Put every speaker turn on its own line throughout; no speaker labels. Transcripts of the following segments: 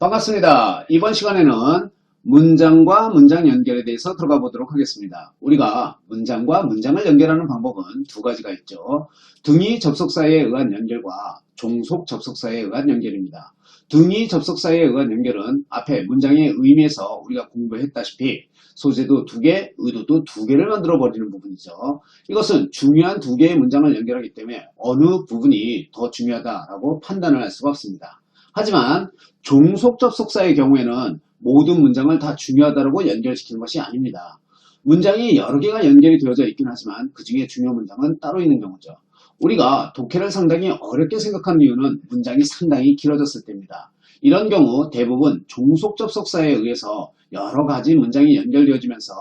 반갑습니다. 이번 시간에는 문장과 문장 연결에 대해서 들어가 보도록 하겠습니다. 우리가 문장과 문장을 연결하는 방법은 두 가지가 있죠. 등위 접속사에 의한 연결과 종속 접속사에 의한 연결입니다. 등위 접속사에 의한 연결은 앞에 문장의 의미에서 우리가 공부했다시피 소재도 두 개, 의도도 두 개를 만들어 버리는 부분이죠. 이것은 중요한 두 개의 문장을 연결하기 때문에 어느 부분이 더 중요하다라고 판단을 할 수가 없습니다. 하지만 종속 접속사의 경우에는 모든 문장을 다 중요하다고 연결시키는 것이 아닙니다. 문장이 여러 개가 연결이 되어져 있긴 하지만 그 중에 중요 문장은 따로 있는 경우죠. 우리가 독해를 상당히 어렵게 생각하는 이유는 문장이 상당히 길어졌을 때입니다. 이런 경우 대부분 종속 접속사에 의해서 여러 가지 문장이 연결되어지면서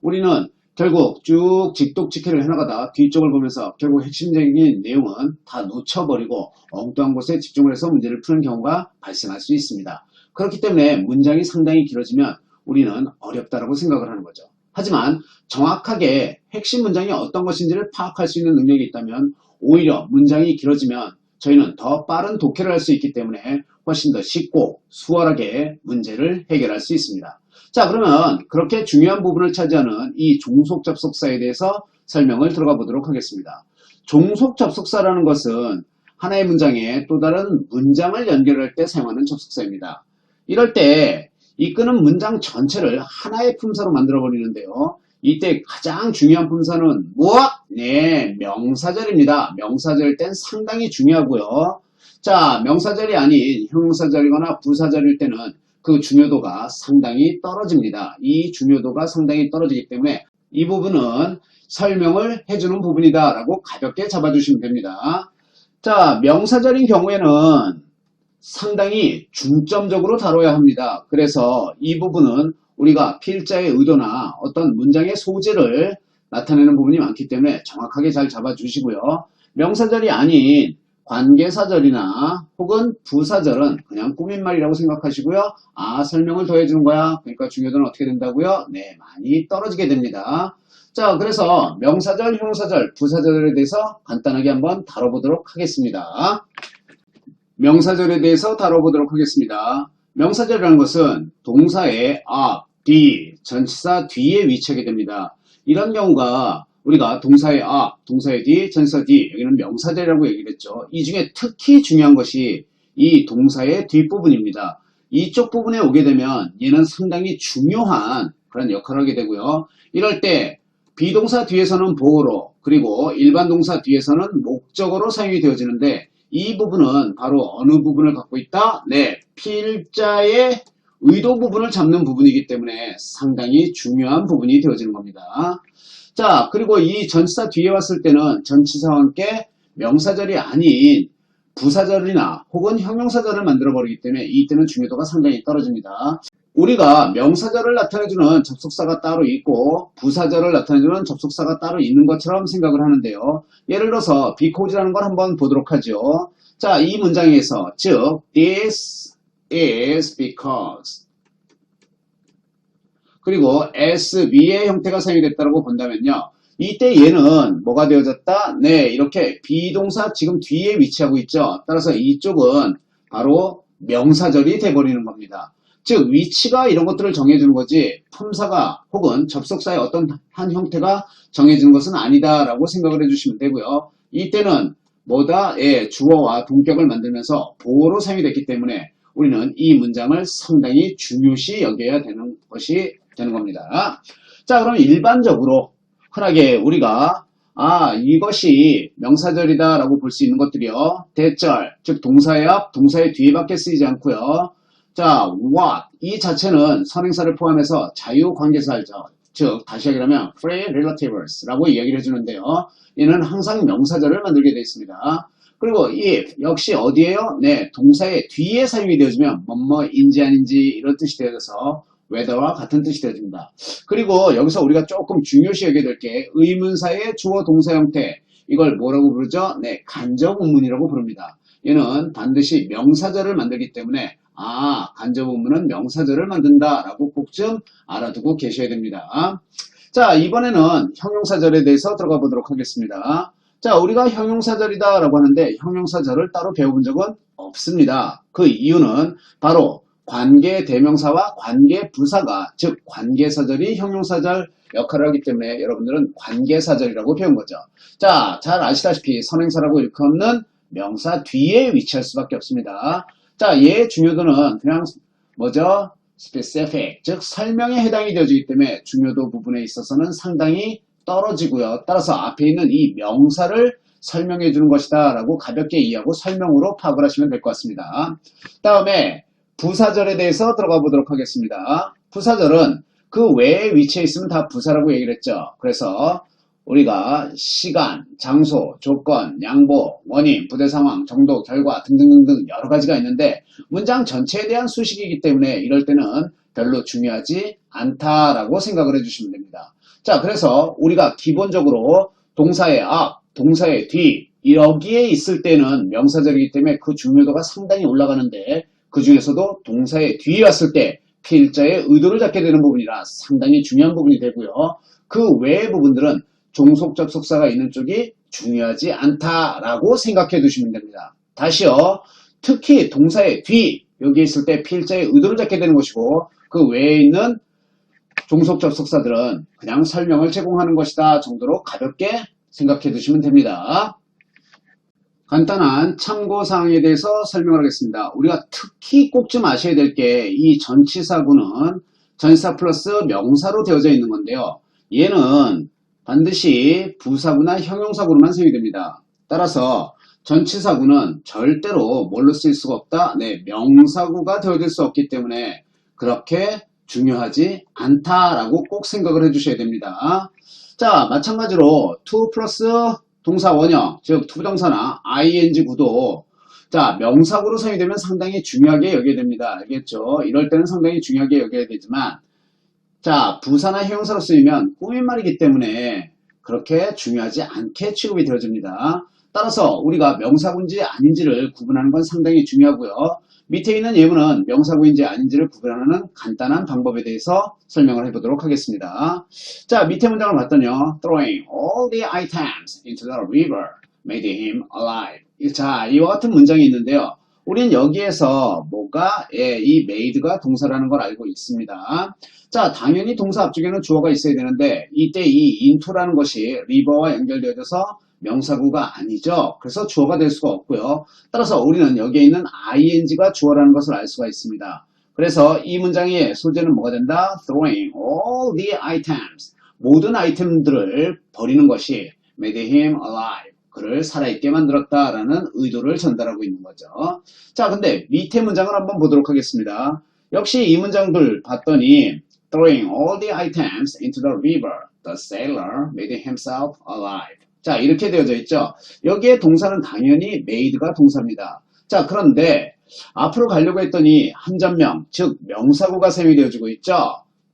우리는 결국 쭉 직독직해를 해나가다 뒤쪽을 보면서 결국 핵심적인 내용은 다 놓쳐버리고 엉뚱한 곳에 집중을 해서 문제를 푸는 경우가 발생할 수 있습니다. 그렇기 때문에 문장이 상당히 길어지면 우리는 어렵다라고 생각을 하는 거죠. 하지만 정확하게 핵심 문장이 어떤 것인지를 파악할 수 있는 능력이 있다면 오히려 문장이 길어지면 저희는 더 빠른 독해를 할 수 있기 때문에 훨씬 더 쉽고 수월하게 문제를 해결할 수 있습니다. 자 그러면 그렇게 중요한 부분을 차지하는 이 종속 접속사에 대해서 설명을 들어가 보도록 하겠습니다. 종속 접속사라는 것은 하나의 문장에 또 다른 문장을 연결할 때 사용하는 접속사입니다. 이럴 때 이끄는 문장 전체를 하나의 품사로 만들어 버리는데요. 이때 가장 중요한 품사는 무엇? 네, 명사절입니다. 명사절 땐 상당히 중요하고요. 자, 명사절이 아닌 형용사절이거나 부사절일 때는 그 중요도가 상당히 떨어집니다. 이 중요도가 상당히 떨어지기 때문에 이 부분은 설명을 해주는 부분이다 라고 가볍게 잡아주시면 됩니다. 자, 명사절인 경우에는 상당히 중점적으로 다뤄야 합니다. 그래서 이 부분은 우리가 필자의 의도나 어떤 문장의 소재를 나타내는 부분이 많기 때문에 정확하게 잘 잡아주시고요. 명사절이 아닌 관계사절이나 혹은 부사절은 그냥 꾸민 말이라고 생각하시고요. 아 설명을 더해주는 거야. 그러니까 중요도는 어떻게 된다고요? 네 많이 떨어지게 됩니다. 자 그래서 명사절, 형사절, 부사절에 대해서 간단하게 한번 다뤄보도록 하겠습니다. 명사절에 대해서 다뤄보도록 하겠습니다. 명사절이라는 것은 동사의 앞, 뒤, 전치사 뒤에 위치하게 됩니다. 이런 경우가 우리가 동사의 앞, 동사의 뒤, 전치사 뒤 여기는 명사절이라고 얘기를 했죠. 이 중에 특히 중요한 것이 이 동사의 뒷부분입니다. 이쪽 부분에 오게 되면 얘는 상당히 중요한 그런 역할을 하게 되고요. 이럴 때 비동사 뒤에서는 보어로 그리고 일반 동사 뒤에서는 목적어로 사용이 되어지는데 이 부분은 바로 어느 부분을 갖고 있다? 네, 필자의 의도 부분을 잡는 부분이기 때문에 상당히 중요한 부분이 되어지는 겁니다. 자, 그리고 이 전치사 뒤에 왔을 때는 전치사와 함께 명사절이 아닌 부사절이나 혹은 형용사절을 만들어 버리기 때문에 이때는 중요도가 상당히 떨어집니다. 우리가 명사절을 나타내주는 접속사가 따로 있고 부사절을 나타내주는 접속사가 따로 있는 것처럼 생각을 하는데요. 예를 들어서 because라는 걸 한번 보도록 하죠. 자, 이 문장에서 즉 this is because 그리고 SV의 형태가 사용이 됐다고 본다면요. 이때 얘는 뭐가 되어졌다? 네, 이렇게 비동사 지금 뒤에 위치하고 있죠. 따라서 이쪽은 바로 명사절이 돼버리는 겁니다. 즉 위치가 이런 것들을 정해주는 거지 품사가 혹은 접속사의 어떤 한 형태가 정해지는 것은 아니다라고 생각을 해주시면 되고요. 이때는 뭐다? 예, 주어와 동격을 만들면서 보호로 사용이 됐기 때문에 우리는 이 문장을 상당히 중요시 여겨야 되는 것이 되는 겁니다. 자, 그럼 일반적으로 흔하게 우리가 아 이것이 명사절이다 라고 볼 수 있는 것들이요. 대절, 즉 동사의 앞, 동사의 뒤에밖에 쓰이지 않고요. 자, what 이 자체는 선행사를 포함해서 자유관계사죠. 즉 다시 얘기하면 free relatives라고 이야기를 해주는데요. 얘는 항상 명사절을 만들게 되어 있습니다. 그리고 if 역시 어디에요? 네, 동사의 뒤에 사용이 되어지면 뭐뭐인지 아닌지 이런 뜻이 되어져 서 whether와 같은 뜻이 되어집니다. 그리고 여기서 우리가 조금 중요시 여겨야 될 게 의문사의 주어 동사 형태 이걸 뭐라고 부르죠? 네, 간접 의문이라고 부릅니다. 얘는 반드시 명사절을 만들기 때문에 아, 간접 의문은 명사절을 만든다라고 꼭 좀 알아두고 계셔야 됩니다. 자, 이번에는 형용사절에 대해서 들어가 보도록 하겠습니다. 자, 우리가 형용사절이다라고 하는데 형용사절을 따로 배워본 적은 없습니다. 그 이유는 바로 관계 대명사와 관계 부사가 즉 관계사절이 형용사절 역할을 하기 때문에 여러분들은 관계사절이라고 배운 거죠. 자, 잘 아시다시피 선행사라고 일컫는 명사 뒤에 위치할 수밖에 없습니다. 자, 얘의 중요도는 그냥 뭐죠? specific, 즉 설명에 해당이 되어지기 때문에 중요도 부분에 있어서는 상당히 떨어지고요. 따라서 앞에 있는 이 명사를 설명해 주는 것이다 라고 가볍게 이해하고 설명으로 파악을 하시면 될 것 같습니다. 다음에 부사절에 대해서 들어가 보도록 하겠습니다. 부사절은 그 외에 위치해 있으면 다 부사라고 얘기를 했죠. 그래서 우리가 시간, 장소, 조건, 양보, 원인, 부대 상황, 정도, 결과 등등등등 여러 가지가 있는데 문장 전체에 대한 수식이기 때문에 이럴 때는 별로 중요하지 않다라고 생각을 해주시면 됩니다. 자, 그래서 우리가 기본적으로 동사의 앞, 동사의 뒤 여기에 있을 때는 명사절이기 때문에 그 중요도가 상당히 올라가는데 그 중에서도 동사의 뒤에 왔을 때 필자의 의도를 잡게 되는 부분이라 상당히 중요한 부분이 되고요. 그 외의 부분들은 종속 접속사가 있는 쪽이 중요하지 않다라고 생각해 두시면 됩니다. 다시요. 특히 동사의 뒤 여기 있을 때 필자의 의도를 잡게 되는 것이고 그 외에 있는 종속 접속사들은 그냥 설명을 제공하는 것이다 정도로 가볍게 생각해 두시면 됩니다. 간단한 참고사항에 대해서 설명을 하겠습니다. 우리가 특히 꼭 좀 아셔야 될 게 이 전치사구는 전치사 플러스 명사로 되어져 있는 건데요. 얘는 반드시 부사구나 형용사구로만 사용이 됩니다. 따라서 전치사구는 절대로 뭘로 쓸 수가 없다? 네, 명사구가 되어질 수 없기 때문에 그렇게 중요하지 않다라고 꼭 생각을 해주셔야 됩니다. 자, 마찬가지로 to 플러스 동사 원형, 즉 투부정사나 ing 구도 자, 명사구로 사용이 되면 상당히 중요하게 여겨야 됩니다. 알겠죠? 이럴 때는 상당히 중요하게 여겨야 되지만 자, 부사나 형용사로 쓰이면 꾸민 말이기 때문에 그렇게 중요하지 않게 취급이 되어집니다. 따라서 우리가 명사구인지 아닌지를 구분하는 건 상당히 중요하고요. 밑에 있는 예문은 명사구인지 아닌지를 구분하는 간단한 방법에 대해서 설명을 해보도록 하겠습니다. 자, 밑에 문장을 봤더니요. Throwing all the items into the river made him alive. 자, 이와 같은 문장이 있는데요. 우리는 여기에서 뭐가 예, 이 made가 동사라는 걸 알고 있습니다. 자, 당연히 동사 앞쪽에는 주어가 있어야 되는데 이때 이 into라는 것이 river와 연결되어져서 명사구가 아니죠. 그래서 주어가 될 수가 없고요. 따라서 우리는 여기에 있는 ing가 주어라는 것을 알 수가 있습니다. 그래서 이 문장의 소재는 뭐가 된다? throwing all the items 모든 아이템들을 버리는 것이 made him alive 그를 살아있게 만들었다라는 의도를 전달하고 있는 거죠. 자, 근데 밑에 문장을 한번 보도록 하겠습니다. 역시 이 문장들 봤더니 throwing all the items into the river, the sailor made himself alive. 자, 이렇게 되어져 있죠. 여기에 동사는 당연히 made가 동사입니다. 자, 그런데 앞으로 가려고 했더니 한전명, 즉 명사구가 사용이 되어지고 있죠.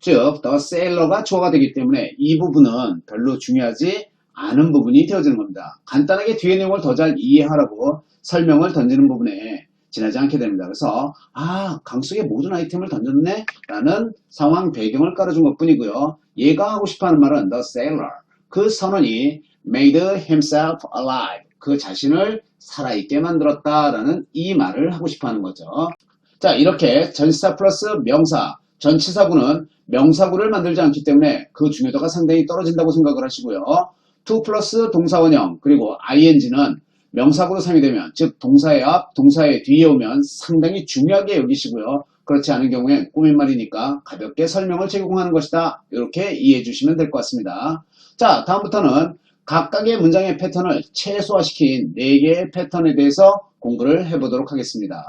즉, the sailor가 주어가 되기 때문에 이 부분은 별로 중요하지 않은 부분이 되어지는 겁니다. 간단하게 뒤에 내용을 더 잘 이해하라고 설명을 던지는 부분에 지나지 않게 됩니다. 그래서 아 강속에 모든 아이템을 던졌네 라는 상황 배경을 깔아준 것 뿐이고요. 얘가 하고 싶어하는 말은 the sailor 그 선원이 made himself alive 그 자신을 살아있게 만들었다라는 이 말을 하고 싶어 하는 거죠. 자 이렇게 전치사 플러스 명사 전치사구는 명사구를 만들지 않기 때문에 그 중요도가 상당히 떨어진다고 생각을 하시고요. to 플러스 동사원형 그리고 ing는 명사구로 사용이 되면 즉 동사의 앞, 동사의 뒤에 오면 상당히 중요하게 여기시고요. 그렇지 않은 경우엔 꾸민 말이니까 가볍게 설명을 제공하는 것이다. 이렇게 이해해 주시면 될 것 같습니다. 자 다음부터는 각각의 문장의 패턴을 최소화시킨 4개의 패턴에 대해서 공부를 해보도록 하겠습니다.